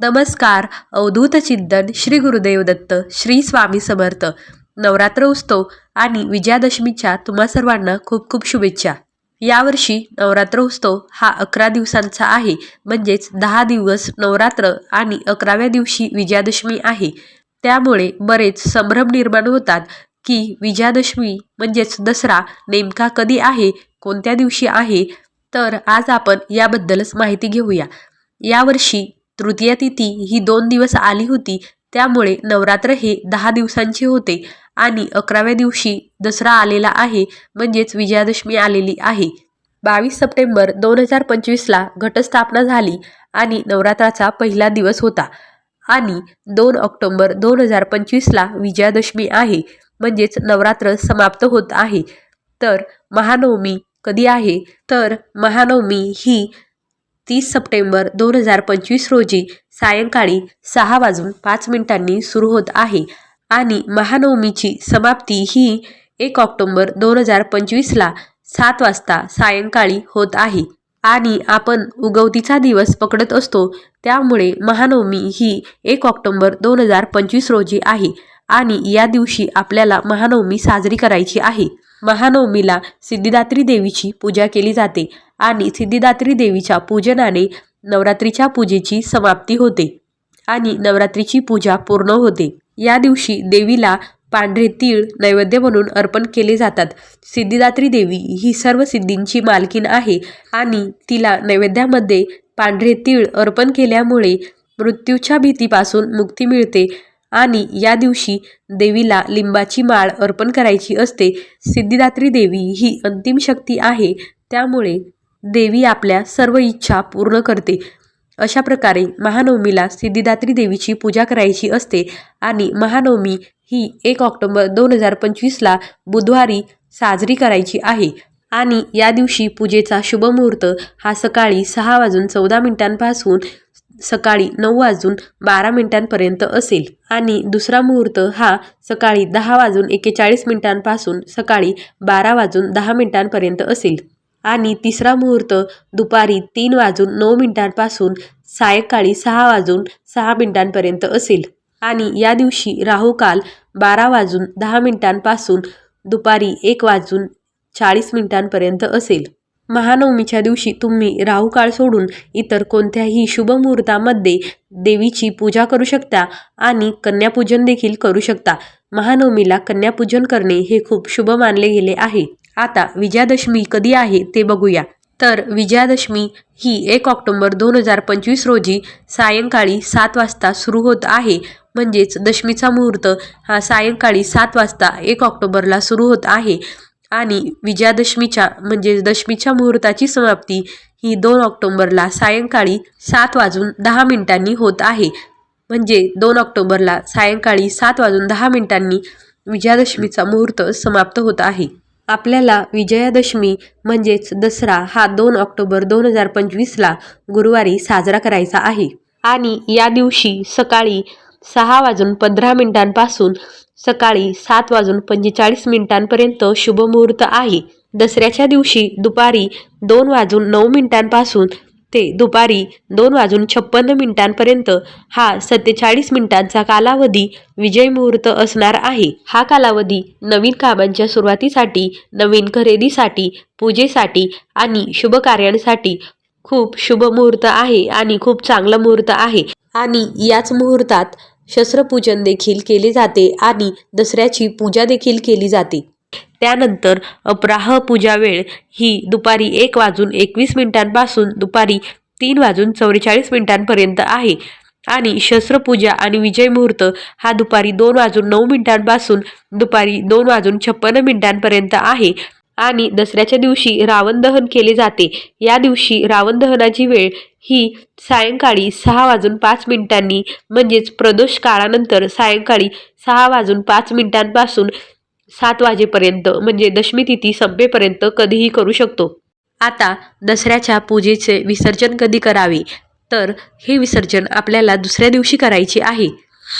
नमस्कार अवधूत चिंतन श्री गुरुदेव दत्त श्री स्वामी समर्थ. नवरात्र उत्सव आणि विजयादशमीच्या तुम्हा सर्वांना खूप खूप शुभेच्छा. यावर्षी नवरात्र उत्सव हा अकरा दिवसांचा आहे. म्हणजेच दहा दिवस नवरात्र आणि अकराव्या दिवशी विजयादशमी आहे. त्यामुळे बरेच संभ्रम निर्माण होतात की विजयादशमी म्हणजेच दसरा नेमका कधी आहे कोणत्या दिवशी आहे? तर आज आपण याबद्दलच माहिती घेऊया. यावर्षी तृतीया तिथी ही दोन दिवस आली होती. त्यामुळे नवरात्र हे दहा दिवसांचे होते आणि अकराव्या दिवशी दसरा आलेला आहे म्हणजेच विजयादशमी आलेली आहे. बावीस सप्टेंबर दोन हजार पंचवीसला घटस्थापना झाली आणि नवरात्राचा पहिला दिवस होता आणि दोन ऑक्टोंबर दोन हजार पंचवीसला विजयादशमी आहे म्हणजेच नवरात्र समाप्त होत आहे. तर महानवमी कधी आहे? तर महानवमी ही तीस सप्टेंबर दोन हजार पंचवीस रोजी सायंकाळी सहा वाजून पाच मिनिटांनी सुरू होत आहे आणि महानवमीची समाप्ती ही एक ऑक्टोंबर दोन हजार पंचवीसला सात वाजता सायंकाळी होत आहे. आणि आपण उगवतीचा दिवस पकडत असतो त्यामुळे महानवमी ही एक ऑक्टोंबर दोन हजार पंचवीस रोजी आहे आणि या दिवशी आपल्याला महानवमी साजरी करायची आहे. महानवमीला सिद्धिदात्री देवीची पूजा केली जाते. आणि सिद्धिदात्री देवीच्या पूजनाने नवरात्रीच्या पूजेची समाप्ती होते आणि नवरात्रीची पूजा पूर्ण होते. या दिवशी देवीला पांढरे तीळ नैवेद्य म्हणून अर्पण केले जातात. सिद्धिदात्री देवी ही सर्व सिद्धींची मालकीन आहे आणि तिला नैवेद्यामध्ये पांढरे तीळ अर्पण केल्यामुळे मृत्यूच्या भीतीपासून मुक्ती मिळते आणि या दिवशी देवीला लिंबाची माळ अर्पण करायची असते. सिद्धिदात्री देवी ही अंतिम शक्ती आहे. त्यामुळे देवी आपल्या सर्व इच्छा पूर्ण करते. अशा प्रकारे महानवमीला सिद्धिदात्री देवीची पूजा करायची असते आणि महानवमी ही एक ऑक्टोंबर दोन हजार पंचवीसला बुधवारी साजरी करायची आहे. आणि या दिवशी पूजेचा शुभमुहूर्त हा सकाळी सहा वाजून चौदा मिनिटांपासून सकाळी नऊ वाजून बारा मिनिटांपर्यंत असेल. आणि दुसरा मुहूर्त हा सकाळी दहा वाजून एकेचाळीस मिनिटांपासून सकाळी बारा वाजून दहा मिनिटांपर्यंत असेल. आणि तिसरा मुहूर्त दुपारी तीन वाजून नऊ मिनिटांपासून सायंकाळी सहा वाजून सहा मिनिटांपर्यंत असेल. आणि या दिवशी राहुकाल बारा वाजून दहा मिनिटांपासून दुपारी एक वाजून चाळीस मिनिटांपर्यंत असेल. महानवमीच्या दिवशी तुम्ही राहुकाळ सोडून इतर कोणत्याही शुभ मुहूर्तामध्ये देवीची पूजा करू शकता आणि कन्यापूजन देखील करू शकता. महानवमीला कन्यापूजन करणे हे खूप शुभ मानले गेले आहे. आता विजयादशमी कधी आहे ते बघूया. तर विजयादशमी ही एक ऑक्टोंबर दोन हजार पंचवीस रोजी सायंकाळी सात वाजता सुरू होत आहे. म्हणजेच दशमीचा मुहूर्त हा सायंकाळी सात वाजता एक ऑक्टोबरला सुरू होत आहे. आणि विजयादशमीच्या म्हणजेच दशमीच्या मुहूर्ताची समाप्ती ही दोन ऑक्टोंबरला सायंकाळी सात वाजून दहा मिनिटांनी होत आहे. म्हणजे दोन ऑक्टोबरला सायंकाळी सात वाजून दहा मिनिटांनी विजयादशमीचा मुहूर्त समाप्त होत आहे. आपल्याला विजयादशमी म्हणजेच दसरा हा दोन ऑक्टोबर दोन हजार पंचवीसला गुरुवारी साजरा करायचा आहे. आणि या दिवशी सकाळी सहा वाजून पंधरा मिनिटांपासून सकाळी सात वाजून पंचेचाळीस मिनिटांपर्यंत शुभमुहूर्त आहे. दसऱ्याच्या दिवशी दुपारी दोन वाजून नऊ मिनिटांपासून ते दुपारी दोन वाजून छप्पन्न मिनिटांपर्यंत हा सत्तेचाळीस मिनिटांचा कालावधी विजय मुहूर्त असणार आहे. हा कालावधी नवीन कामांच्या सुरुवातीसाठी नवीन खरेदीसाठी पूजेसाठी आणि शुभ कार्यांसाठी खूप शुभ मुहूर्त आहे आणि खूप चांगला मुहूर्त आहे. आणि याच मुहूर्तात शस्त्रपूजन देखील केले जाते आणि दसऱ्याची पूजा देखील केली जाते. त्यानंतर अपराह पूजा वेळ ही दुपारी एक वाजून एकवीस मिनिटांपासून दुपारी तीन वाजून चौवेचाळीस मिनिटांपर्यंत आहे. आणि शस्त्रपूजा आणि विजय मुहूर्त हा दुपारी दोन वाजून नऊ मिनिटांपासून दुपारी दोन वाजून छप्पन्न मिनिटांपर्यंत आहे. आणि दसऱ्याच्या दिवशी रावण दहन केले जाते. या दिवशी रावण दहनाची वेळ ही सायंकाळी सहा वाजून पाच मिनिटांनी म्हणजेच प्रदोष काळानंतर सायंकाळी सहा वाजून पाच मिनिटांपासून सात वाजेपर्यंत म्हणजे दशमी तिथी संपेपर्यंत कधीही करू शकतो. आता दसऱ्याच्या पूजेचे विसर्जन कधी करावे? तर हे विसर्जन आपल्याला दुसऱ्या दिवशी करायचे आहे.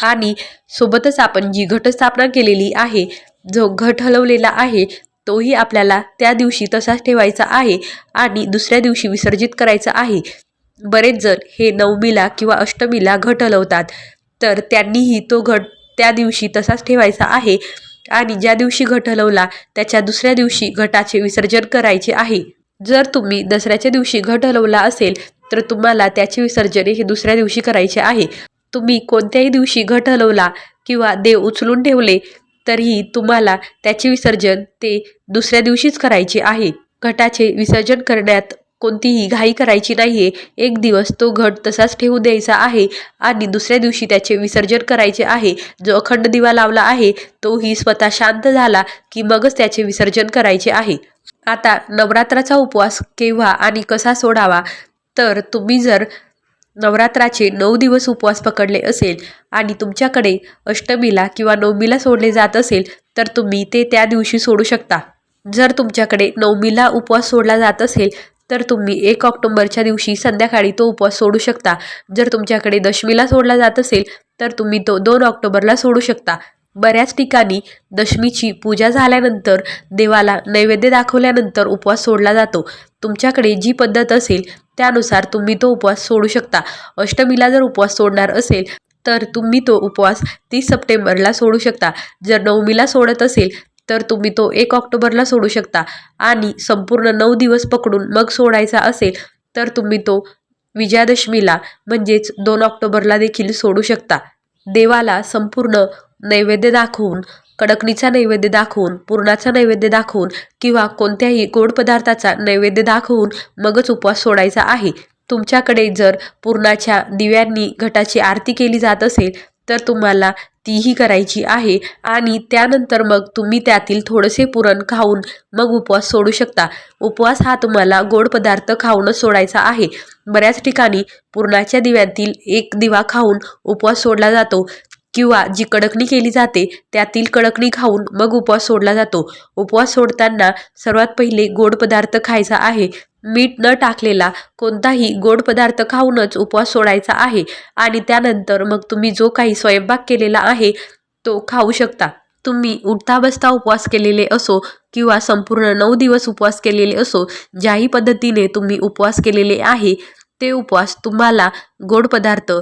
आणि सोबतच आपण जी घटस्थापना केलेली आहे जो घट हलवलेला आहे तोही आपल्याला त्या दिवशी तसाच ठेवायचा आहे आणि दुसऱ्या दिवशी विसर्जित करायचा आहे. बरेच जण हे नवमीला किंवा अष्टमीला घट हलवतात तर त्यांनीही तो घट त्या दिवशी तसाच ठेवायचा आहे. आणि ज्या दिवशी घट हलवला त्याच्या दुसऱ्या दिवशी घटाचे विसर्जन करायचे आहे. जर तुम्ही दसऱ्याच्या दिवशी घट हलवला असेल तर तुम्हाला त्याचे विसर्जन हे दुसऱ्या दिवशी करायचे आहे. तुम्ही कोणत्याही दिवशी घट हलवला किंवा देव उचलून ठेवले तरीही तुम्हाला त्याचे विसर्जन ते दुसऱ्या दिवशीच करायचे आहे. घटाचे विसर्जन करण्यात कोणतीही घाई करायची नाहीये. एक दिवस तो घट तसाच ठेवू द्यायचा आहे आणि दुसऱ्या दिवशी त्याचे विसर्जन करायचे आहे. जो अखंड दिवा लावला आहे तोही स्वतः शांत झाला की मगच त्याचे विसर्जन करायचे आहे. आता नवरात्राचा उपवास केव्हा आणि कसा सोडावा? तर तुम्ही जर नवरात्राचे नऊ दिवस उपवास पकडले असेल आणि तुमच्याकडे अष्टमीला किंवा नवमीला सोडले जात असेल तर तुम्ही ते त्या दिवशी सोडू शकता. जर तुमच्याकडे नवमीला उपवास सोडला जात असेल तर तुम्ही एक ऑक्टोंबरच्या दिवशी संध्याकाळी तो उपवास सोडू शकता. जर तुमच्याकडे दशमीला सोडला जात असेल तर तुम्ही तो दोन ऑक्टोबरला सोडू शकता. बऱ्याच ठिकाणी दशमीची पूजा झाल्यानंतर देवाला नैवेद्य दाखवल्यानंतर उपवास सोडला जातो. तुमच्याकडे जी पद्धत असेल त्यानुसार तुम्ही तो उपवास सोडू शकता. अष्टमीला जर उपवास सोडणार असेल तर तुम्ही तो उपवास तीस सप्टेंबरला सोडू शकता. जर नवमीला सोडत असेल तर तुम्ही तो एक ऑक्टोबरला सोडू शकता. आणि संपूर्ण नऊ दिवस पकडून मग सोडायचा असेल तर तुम्ही तो विजयादशमीला म्हणजेच दोन ऑक्टोबरला देखील सोडू शकता. देवाला संपूर्ण नैवेद्य दाखवून कडकणीचा नैवेद्य दाखवून पुरणाचा नैवेद्य दाखवून किंवा कोणत्याही गोड पदार्थाचा नैवेद्य दाखवून मगच उपवास सोडायचा आहे. तुमच्याकडे जर पुरणाच्या दिव्यांनी घटाची आरती केली जात असेल तर तुम्हाला तीही करायची आहे आणि त्यानंतर मग तुम्ही त्यातील थोडेसे पुरण खाऊन मग उपवास सोडू शकता. उपवास हा तुम्हाला गोड पदार्थ खाऊनच सोडायचा आहे. बऱ्याच ठिकाणी पुरणाच्या दिव्यातील एक दिवा खाऊन उपवास सोडला जातो. किंवा जी कडकणी केली जाते त्यातील कडकणी खाऊन मग उपवास सोडला जातो. उपवास सोडताना सर्वात पहिले गोड पदार्थ खायचा आहे. मीठ न टाकलेला कोणताही गोड पदार्थ खाऊनच उपवास सोडायचा आहे. आणि त्यानंतर मग तुम्ही जो काही स्वयंपाक केलेला आहे तो खाऊ शकता. तुम्ही उठता बसता उपवास केलेले असो किंवा संपूर्ण नऊ दिवस उपवास केलेले असो ज्याही पद्धतीने तुम्ही उपवास केलेले आहे ते उपवास तुम्हाला गोड पदार्थ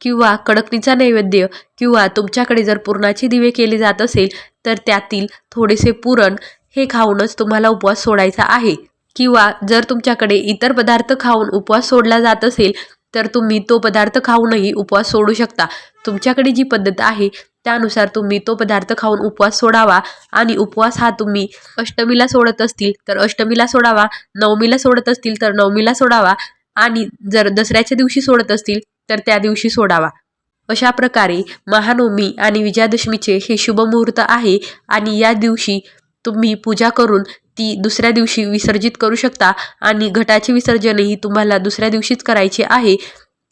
किंवा कडकणीचा नैवेद्य किंवा तुमच्याकडे जर पुरणाचे दिवे केले जात असेल तर त्यातील थोडेसे पुरण हे खाऊनच तुम्हाला उपवास सोडायचा आहे. किंवा जर तुमच्याकडे इतर पदार्थ खाऊन उपवास सोडला जात असेल तर तुम्ही तो पदार्थ खाऊनही उपवास सोडू शकता. तुमच्याकडे जी पद्धत आहे त्यानुसार तुम्ही तो पदार्थ खाऊन उपवास सोडावा आणि उपवास हा तुम्ही अष्टमीला सोडत असतील तर अष्टमीला सोडावा. नवमीला सोडत असतील तर नवमीला सोडावा. आणि जर दसऱ्याच्या दिवशी सोडत असतील तर त्या दिवशी सोडावा. अशा प्रकारे महानवमी आणि विजयादशमीचे हे शुभमुहूर्त आहे आणि या दिवशी तुम्ही पूजा करून ती दुसऱ्या दिवशी विसर्जित करू शकता आणि घटाचे विसर्जनही तुम्हाला दुसऱ्या दिवशीच करायचे आहे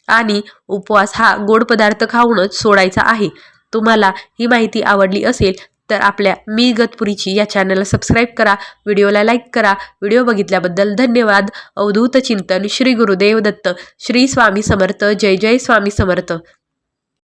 आणि उपवास हा गोड पदार्थ खाऊनच सोडायचा आहे. तुम्हाला ही माहिती आवडली असेल तर आपल्या मी गतपुरीची या चॅनलला सबस्क्राईब करा व्हिडिओला लाईक करा. व्हिडिओ बघितल्याबद्दल धन्यवाद. अवधूत चिंतन श्री गुरुदेव दत्त. श्री स्वामी समर्थ. जय जय स्वामी समर्थ.